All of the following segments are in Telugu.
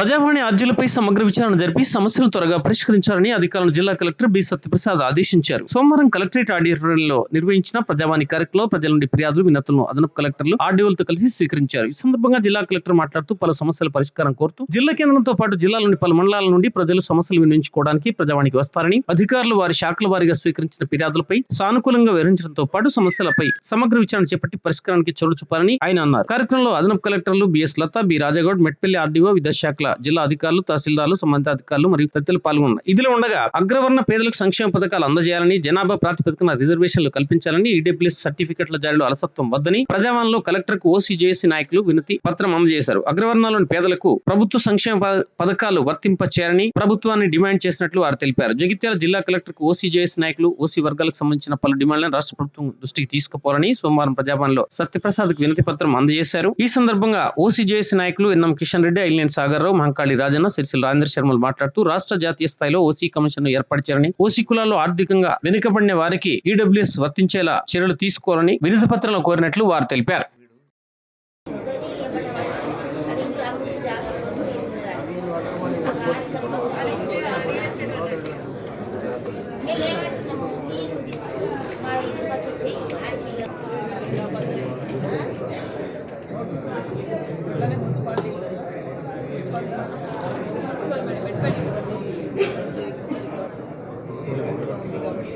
ప్రజావాణి అర్జీలపై సమగ్ర విచారణ జరిపి సమస్యలు త్వరగా పరిష్కరించాలని అధికారులను జిల్లా కలెక్టర్ బి సత్యప్రసాద్ ఆదేశించారు. సోమవారం కలెక్టరేట్ ఆడిటోరియంలో నిర్వహించిన ప్రజావాణి కార్యక్రమంలో ప్రజల నుండి ఫిర్యాదులు వినతులను అదనపు కలెక్టర్లు ఆర్డీఓలతో కలిసి స్వీకరించారు. ఈ సందర్భంగా జిల్లా కలెక్టర్ మాట్లాడుతూ పలు సమస్యల పరిష్కారం కోరుతూ జిల్లా కేంద్రంతో పాటు జిల్లాలోని పలు మండలాల నుండి ప్రజలు సమస్యలు వినియోగించుకోవడానికి ప్రజావాణికి వస్తారని అధికారులు వారి శాఖల వారీగా స్వీకరించిన ఫిర్యాదులపై సానుకూలంగా వివరించడంతో పాటు సమస్యలపై సమగ్ర విచారణ చేపట్టి పరిష్కారానికి చొరవ చూపాలని ఆయన అన్నారు. కార్యక్రమంలో అదనపు కలెక్టర్లు BS Latha B Raja Goud Metpalli RDO విద్యాశాఖల జిల్లా అధికారులు తహసీల్దార్లు సంబంధిత అధికారులు మరియు తదితరులు పాల్గొన్నారు. ఇదిలో ఉండగా అగ్రవర్ణ పేదలకు సంక్షేమ పథకాలు అందజేయాలని జనాభా ప్రాతిపదికన రిజర్వేషన్లు కల్పించాలని ఈడబ్ల్యూఎస్ సర్టిఫికెట్ల జారీలో అలసత్వం వద్దని ప్రజావాణిలో కలెక్టర్కు ఓసీజేఏసీ నాయకులు వినతి పత్రం అందజేశారు. అగ్రవర్ణాల్లోని పేదలకు ప్రభుత్వ సంక్షేమ పథకాలు పథకాలు వర్తింపచేయాలని ప్రభుత్వాన్ని డిమాండ్ చేసినట్లు వారు తెలిపారు. జగిత్యాల జిల్లా కలెక్టర్కు ఓసీజేఎస్ నాయకులు ఓసీ వర్గాలకు సంబంధించిన పలు డిమాండ్లను రాష్ట్ర ప్రభుత్వం దృష్టికి తీసుకుపోవాలని సోమవారం ప్రజాభవన్లో సత్యప్రసాద్కు వినతి పత్రం అందజేశారు. ఈ సందర్భంగా ఓసీజేఎస్ నాయకులు ఎన్ఎం కిషన్ రెడ్డి ఐలేని సాగర్ రావు మహంకాళి రాజన్న సిరిసిల్ల రాజేంద్ర శర్మలు మాట్లాడుతూ రాష్ట్ర జాతీయ స్థాయిలో ఓసీ కమిషన్ ఏర్పరిచారని ఓసీ కులాల్లో ఆర్థికంగా వెనుకబడిన వారికి ఈడబ్ల్యూఎస్ వర్తించేలా చర్యలు తీసుకోవాలని వినతి పత్రంలో కోరినట్లు వారు తెలిపారు.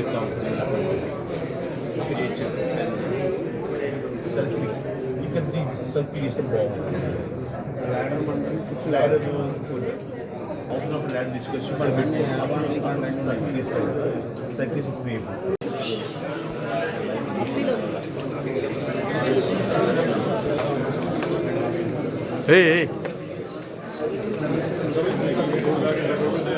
account nature and certificate. You can think certificate is the bomb. Ladder అవసరం ల్యాండ్ తీసుకొని సుమారు పెట్టుకోవాలి సర్కిల్ ఇస్తారు సర్కిల్ ఇస్ ఫ్రీ ఏయ్ మా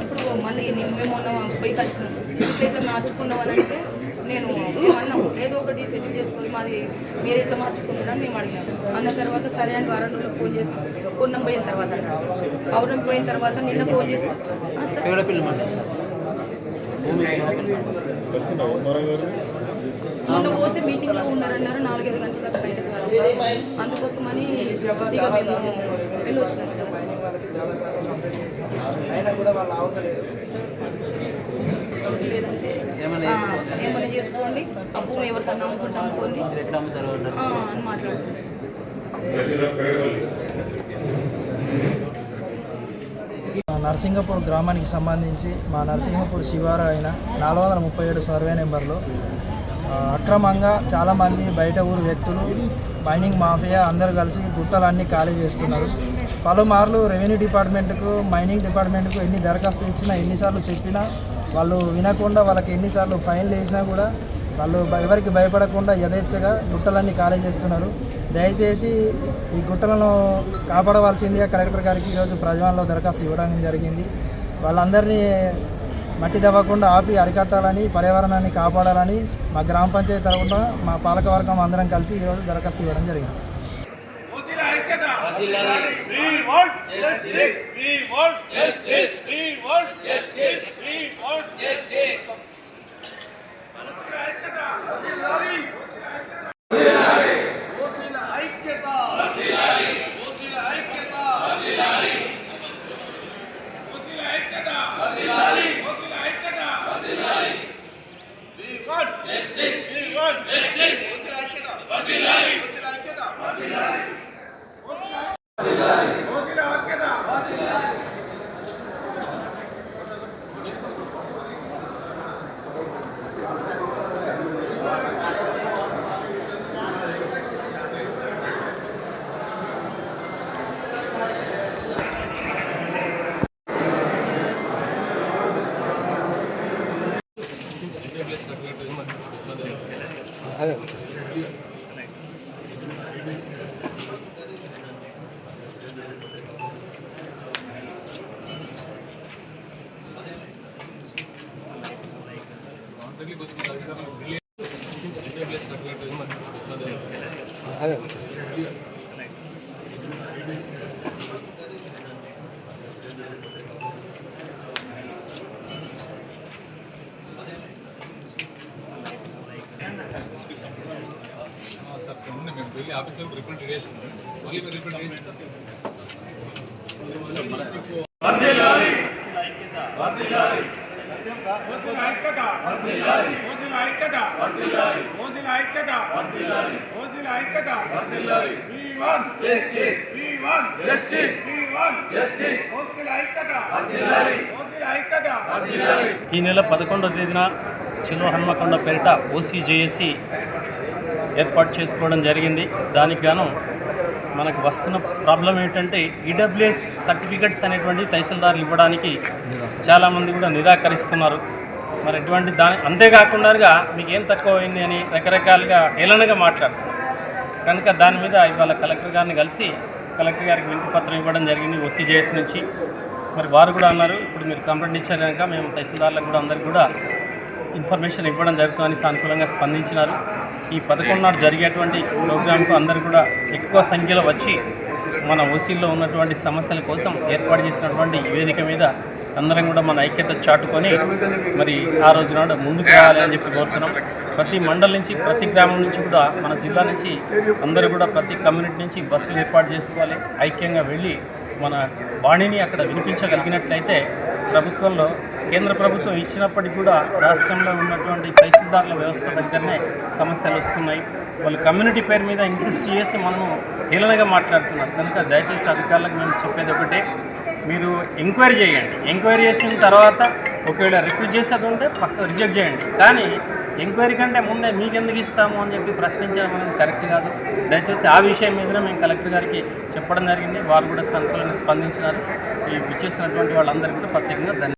ఇప్పుడు మళ్ళీ నేను మేము మొన్న పోయి కలిసినాం ఇట్లయితే మార్చుకున్నాం అని అంటే నేను మేము అన్నాం ఏదో ఒకటి సెటిల్ చేసుకొని మాది మీరు ఎట్లా మార్చుకుంటున్నారని మేము అడిగినాం. అన్న తర్వాత సరే అని వారం రోజులు ఫోన్ చేస్తాం. పూర్ణం పోయిన తర్వాత పౌర్ణమి పోయిన తర్వాత నిన్న ఫోన్ చేస్తాం. "ఆ, సార్. మొన్న పోతే మీటింగ్లో ఉన్నారన్నారు నాలుగైదు గంటల దాకా బయటకు. అందుకోసమని వెళ్ళి వచ్చినాం సార్ లేదంటే ఆ, ఏమైనా చేసుకోండి? అప్పు ఎవరికన్నా అమ్ముకుంటే అమ్ముకోండి. ఆ, అని మాట్లాడుతున్నాం మా నరసింగపూర్ గ్రామానికి సంబంధించి మా నరసింగపూర్ శివారు అయిన నాలుగు వందల ముప్పై ఏడు సర్వే నెంబర్లో. అక్రమంగా చాలామంది బయట ఊరు వ్యక్తులు మైనింగ్ మాఫియా అందరూ కలిసి గుట్టలన్నీ ఖాళీ చేస్తున్నారు. పలుమార్లు రెవెన్యూ డిపార్ట్మెంట్కు మైనింగ్ డిపార్ట్మెంట్కు ఎన్ని దరఖాస్తులు ఇచ్చినా ఎన్నిసార్లు చెప్పినా వాళ్ళు వినకుండా వాళ్ళకి ఎన్నిసార్లు ఫైన్లు వేసినా కూడా వాళ్ళు ఎవరికి భయపడకుండా యథేచ్ఛగా గుట్టలన్నీ ఖాళీ చేస్తున్నారు. దయచేసి ఈ గుట్టలను కాపాడవలసిందిగా కలెక్టర్ గారికి ఈరోజు ప్రజావాణిలో దరఖాస్తు ఇవ్వడం జరిగింది. వాళ్ళందరినీ మట్టి తవ్వకుండా ఆపి అరికట్టాలని పర్యావరణాన్ని కాపాడాలని మా గ్రామ పంచాయతీ తరఫున మా పాలకవర్గం అందరం కలిసి ఈరోజు దరఖాస్తు ఇవ్వడం జరిగింది. ఈ నెల పదకొండవ తేదీన చిలో హన్మకొండ పేరిట ఓసీజేఏసి ఏర్పాటు చేసుకోవడం జరిగింది. దానికి గాను మనకు వస్తున్న ప్రాబ్లం ఏంటంటే ఈడబ్ల్యూఎస్ సర్టిఫికెట్స్ అనేటువంటి తహసీల్దార్లు ఇవ్వడానికి చాలామంది కూడా నిరాకరిస్తున్నారు. మరి ఎటువంటి దాని అంతేకాకుండా మీకు ఏం తక్కువ అయింది అని రకరకాలుగా హేళనగా మాట్లాడుతున్నారు. కనుక దాని మీద ఇవాళ కలెక్టర్ గారిని కలిసి కలెక్టర్ గారికి వినతి పత్రం ఇవ్వడం జరిగింది ఓసీజేఎస్ నుంచి. మరి వారు కూడా అన్నారు ఇప్పుడు మీరు కంప్లైంట్ ఇచ్చారు కనుక మేము తహసీల్దార్లకు కూడా అందరికి కూడా ఇన్ఫర్మేషన్ ఇవ్వడం జరుగుతుందని సానుకూలంగా స్పందించినారు. ఈ పదకొండు నాడు జరిగేటువంటి ప్రోగ్రాంకు అందరు కూడా ఎక్కువ సంఖ్యలో వచ్చి మన ఓసీల్లో ఉన్నటువంటి సమస్యల కోసం ఏర్పాటు చేసినటువంటి వేదిక మీద అందరం కూడా మన ఐక్యత చాటుకొని మరి ఆ రోజు నాడు ముందుకు రావాలి అని చెప్పి కోరుతున్నాం. ప్రతి మండలం నుంచి ప్రతి గ్రామం నుంచి కూడా మన జిల్లా నుంచి అందరూ కూడా ప్రతి కమ్యూనిటీ నుంచి బస్సులు ఏర్పాటు చేసుకోవాలి. ఐక్యంగా వెళ్ళి మన వాణిని అక్కడ వినిపించగలిగినట్లయితే ప్రభుత్వంలో కేంద్ర ప్రభుత్వం ఇచ్చినప్పటికీ కూడా రాష్ట్రంలో ఉన్నటువంటి తహసీల్దార్ల వ్యవస్థ దగ్గరనే సమస్యలు వస్తున్నాయి. వాళ్ళు కమ్యూనిటీ పేరు మీద ఇన్సిస్ట్ చేసి మనము హీలనగా మాట్లాడుతున్నారు కనుక దయచేసి అధికారులకు మేము చెప్పేది ఒకటే. మీరు ఎంక్వైరీ చేయండి. ఎంక్వైరీ చేసిన తర్వాత ఒకవేళ రిఫ్యూజ్ చేసేది ఉంటే పక్క రిజెక్ట్ చేయండి. కానీ ఎంక్వైరీ కంటే ముందే మీకెందుకు ఇస్తాము అని చెప్పి ప్రశ్నించడం అనేది కరెక్ట్ కాదు. దయచేసి ఆ విషయం మీదనే మేము కలెక్టర్ గారికి చెప్పడం జరిగింది. వారు కూడా సంతోషంగా స్పందించినారు. ఈ విచ్చేసినటువంటి వాళ్ళందరికీ కూడా ప్రత్యేకంగా ధన్యవాదాలు.